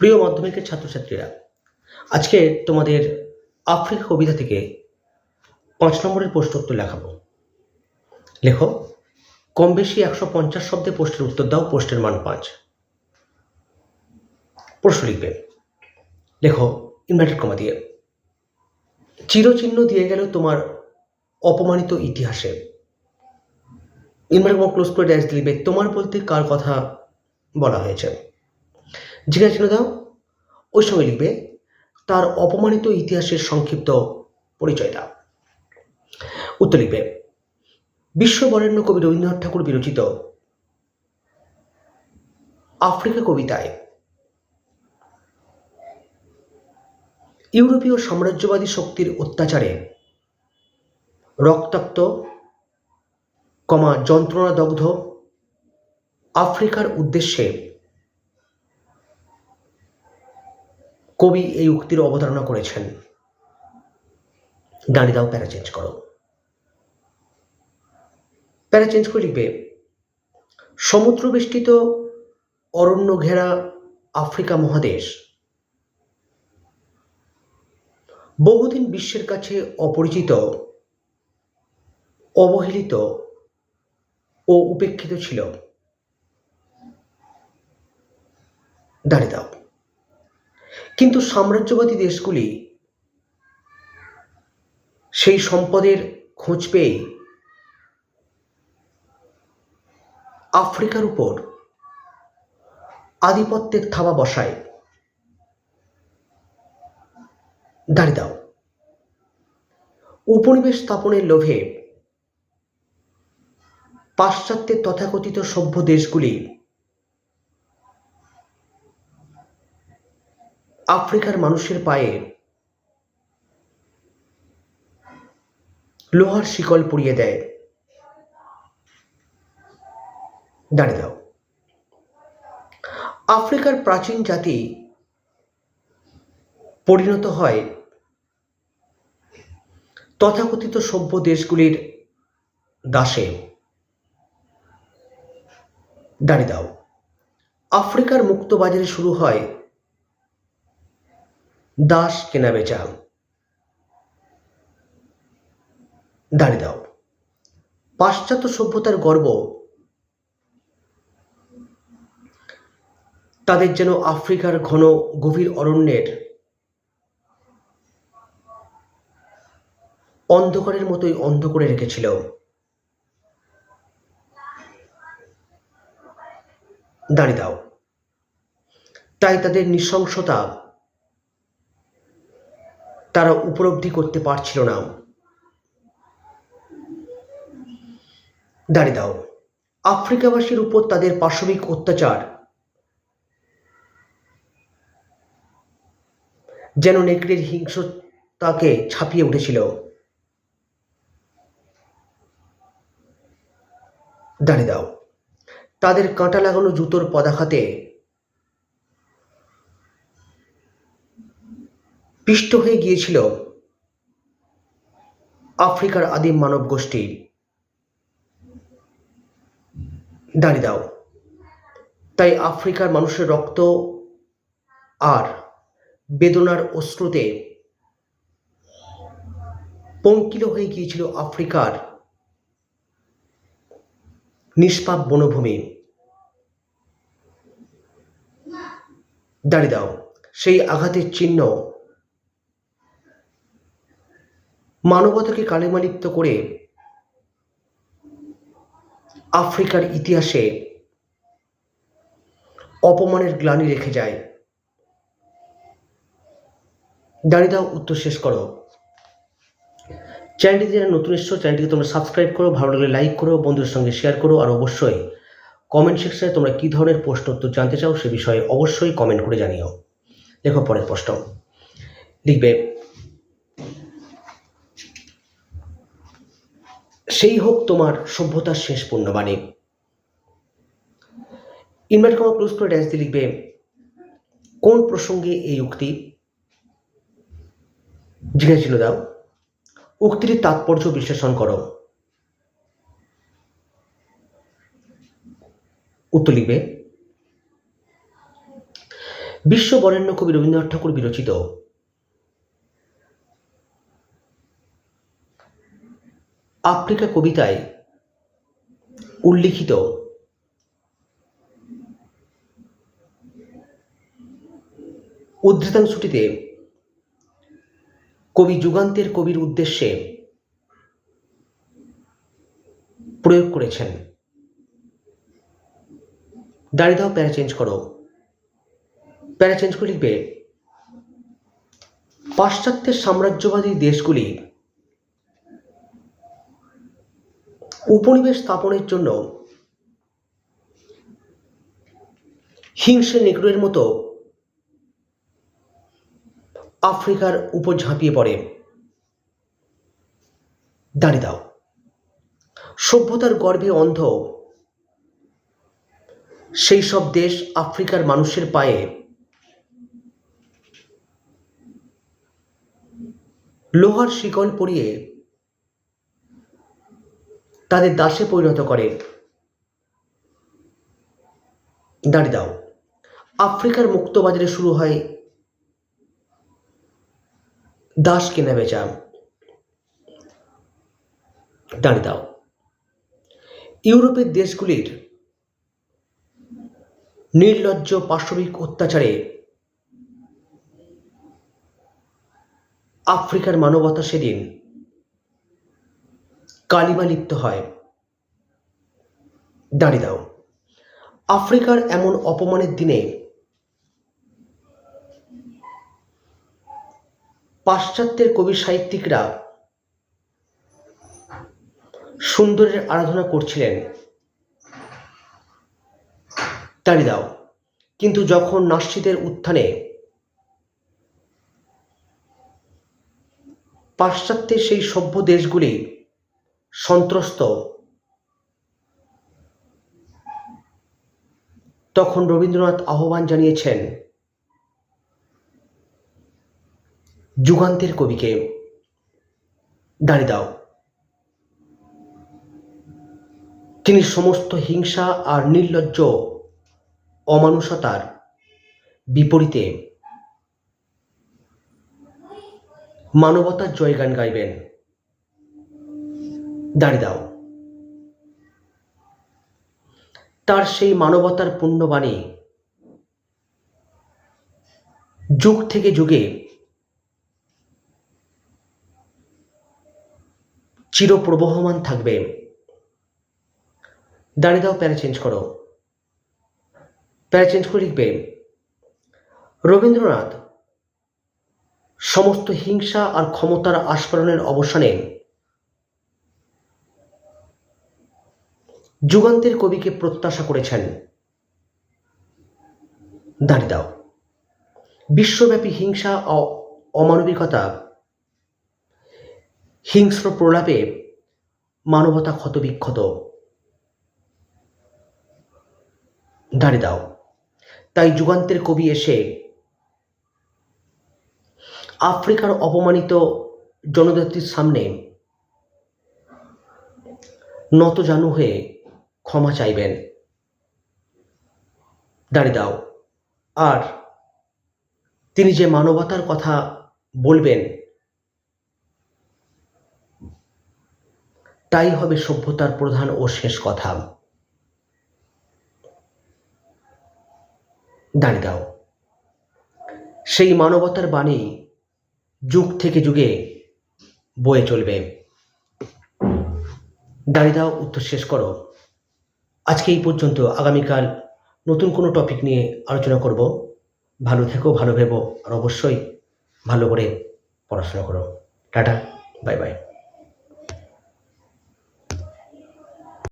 প্রিয় মাধ্যমিকের ছাত্রছাত্রীরা, আজকে তোমাদের আফ্রিক কবিতা থেকে পাঁচ নম্বরের প্রশ্ন উত্তর লেখাবো। লেখো, কম বেশি একশো পঞ্চাশ শব্দে প্রশ্নের উত্তর দাও, প্রশ্নের মান পাঁচ। প্রশ্ন লিখবে, লেখো ইনভার্টেড কমা দিয়ে, চিরচিহ্ন দিয়ে গেল তোমার অপমানিত ইতিহাসে। ইনভার্টেড কমা ক্লোজ করে ড্যাশ লিখবে, তোমার বলতে কার কথা বলা হয়েছে? জিজ্ঞাসা চিহ্ন দাও। ওই সময় লিখবে, তার অপমানিত ইতিহাসের সংক্ষিপ্ত পরিচয় দাও উত্তর লিখবে, বিশ্ববরেণ্য কবি রবীন্দ্রনাথ ঠাকুর বিরচিত আফ্রিকা কবিতায় ইউরোপীয় সাম্রাজ্যবাদী শক্তির অত্যাচারে রক্তাক্ত কমা যন্ত্রণাদগ্ধ আফ্রিকার উদ্দেশ্যে কবি এই উক্তির অবতারণা করেছেন। দাঁড়িয়ে দাও, প্যারা চেঞ্জ করো। প্যারা চেঞ্জ করে লিখবে সমুদ্র বেষ্টিত অরণ্য ঘেরা আফ্রিকা মহাদেশ বহুদিন বিশ্বের কাছে অপরিচিত, অবহেলিত ও উপেক্ষিত ছিল। দাঁড়িয়ে দাও। কিন্তু সাম্রাজ্যবাদী দেশগুলি সেই সম্পদের খোঁজ পেয়ে আফ্রিকার উপর আধিপত্যের থাবা বসায়। দাঁড়িয়ে দাও। উপনিবেশ স্থাপনের লোভে পাশ্চাত্যের তথাকথিত সভ্য দেশগুলি আফ্রিকার মানুষের পায়ে লোহার শিকল পুড়িয়ে দেয়। দাঁড়িয়ে দাও। আফ্রিকার প্রাচীন জাতি পরিণত হয় তথাকথিত সভ্য দেশগুলির দাসে। দাঁড়িয়ে দাও। আফ্রিকার মুক্ত বাজারে শুরু হয় দাস কেনাবেচা দাঁড়িয়ে দাও। পাশ্চাত্য সভ্যতার গর্ব তাদের যেন আফ্রিকার ঘন গভীর অরণ্যের অন্ধকারের মতোই অন্ধ করে রেখেছিল। দাঁড়িয়ে দাও। তাই তাদের নৃশংসতা তারা উপলব্ধি করতে পারছিল না। দাঁড়িয়ে দাও। আফ্রিকাবাসীর উপর তাদের পাশবিক অত্যাচার। যেন নেকড়ের হিংস্রতাকে ছাপিয়ে উঠেছিল। দাঁড়িয়ে দাও। তাদের কাঁটা লাগানো জুতোর পদাঘাতে পিষ্ট হয়ে গিয়েছিল আফ্রিকার আদিম মানব গোষ্ঠী দাঁড়িয়ে দাও তাই আফ্রিকার মানুষের রক্ত আর বেদনার অশ্রুতে পঙ্কিল হয়ে গিয়েছিল আফ্রিকার নিষ্পাপ বনভূমি। দাঁড়িয়ে দাও সেই আঘাতের চিহ্ন মানবতাকে কালেমালিপ্ত করে আফ্রিকার ইতিহাসে অপমানের গ্লানি রেখে যায়। দাঁড়িয়ে দাও, উত্তর শেষ করো। চ্যানেলটি যারা নতুন এসছো, চ্যানেলটিকে তোমরা সাবস্ক্রাইব করো, ভালো লাগলে লাইক করো, বন্ধুদের সঙ্গে শেয়ার করো, আর অবশ্যই কমেন্ট সেকশনে তোমরা কী ধরনের প্রশ্ন উত্তর জানতে চাও সে বিষয়ে অবশ্যই কমেন্ট করে জানিও। দেখো পরের প্রশ্ন। লিখবে সেই হোক তোমার সভ্যতার শেষ পূর্ণবাণী ইনভার্ট কমা ক্লোজ করে ড্যান্স দিয়ে লিখবে, কোন প্রসঙ্গে এই উক্তি? জিজ্ঞাসা ছিল দাও। উক্তির তাৎপর্য বিশ্লেষণ করো। উত্তর লিখবে, বিশ্ব বরেণ্য কবি রবীন্দ্রনাথ ঠাকুর বিরচিত আফ্রিকা কবিতায় উল্লিখিত। উদ্ধৃতাংশটিতে কবি যুগান্তের কবির উদ্দেশ্যে প্রয়োগ করেছেন। দাঁড়িয়ে দাও, প্যারা চেঞ্জ করো। প্যারা চেঞ্জ করে লিখবে, পাশ্চাত্যের সাম্রাজ্যবাদী দেশগুলি উপনিবেশ স্থাপনের জন্য হিংসে নেগ্রোয়ের মতো আফ্রিকার উপর ঝাঁপিয়ে পড়ে। দাঁড়িয়ে দাও। সভ্যতার গর্ভে অন্ধ সেই সব দেশ আফ্রিকার মানুষের পায়ে লোহার শিকল পরিয়ে তাদের দাসে পরিণত করে। দাঁড়িয়ে দাও। আফ্রিকার মুক্তবাজারে শুরু হয় দাস কেনা বেচা। দাঁড়িয়ে দাও। ইউরোপের দেশগুলির নির্লজ্জ পাশবিক অত্যাচারে আফ্রিকার মানবতা সেদিন কালিমা লিপ্ত হয়। দাঁড়িয়ে দাও। আফ্রিকার এমন অপমানের দিনে পাশ্চাত্যের কবি সাহিত্যিকরা সুন্দরের আরাধনা করছিলেন। দাঁড়িয়ে দাও। কিন্তু যখন নাস্তিদের উত্থানে পাশ্চাত্যের সেই সভ্য দেশগুলি সন্ত্রস্ত। তখন রবীন্দ্রনাথ আহ্বান জানিয়েছেন, যুগান্তের কবিকে দাঁড়িয়ে দাও। তিনি সমস্ত হিংসা আর নির্লজ্জ অমানুষতার বিপরীতে মানবতার জয়গান গাইবেন। দাঁড়িয়ে দাও। তার সেই মানবতার পুণ্যবাণী যুগ থেকে যুগে চিরপ্রবহমান থাকবে। দাঁড়িয়ে দাও, প্যারা চেঞ্জ করো। প্যারা চেঞ্জ করে লিখবে, রবীন্দ্রনাথ, সমস্ত হিংসা আর ক্ষমতার আস্ফালনের অবসানে যুগান্তের কবিকে প্রত্যাশা করেছেন। দাঁড়িয়ে দাও। বিশ্বব্যাপী হিংসা ও অমানবিকতা হিংস্র প্রলাপে মানবতা ক্ষতবিক্ষত। দাঁড়িয়ে দাও। তাই যুগান্তের কবি এসে আফ্রিকার অপমানিত জনজাতির সামনে নত জানু হয়ে ক্ষমা চাইবেন। দাঁড়িয়ে দাও। আর তিনি যে মানবতার কথা বলবেন, তাই হবে সভ্যতার প্রধান ও শেষ কথা। দাঁড়িয়ে দাও। সেই মানবতার বাণী যুগ থেকে যুগে বয়ে চলবে। দাঁড়িয়ে দাও, উত্তর শেষ করো। আজকে এই পর্যন্ত আগামীকাল নতুন কোনো টপিক নিয়ে আলোচনা করব। ভালো থেকো, ভালো ভেবো, আর অবশ্যই ভালো করে পড়াশোনা করো। Tata bye bye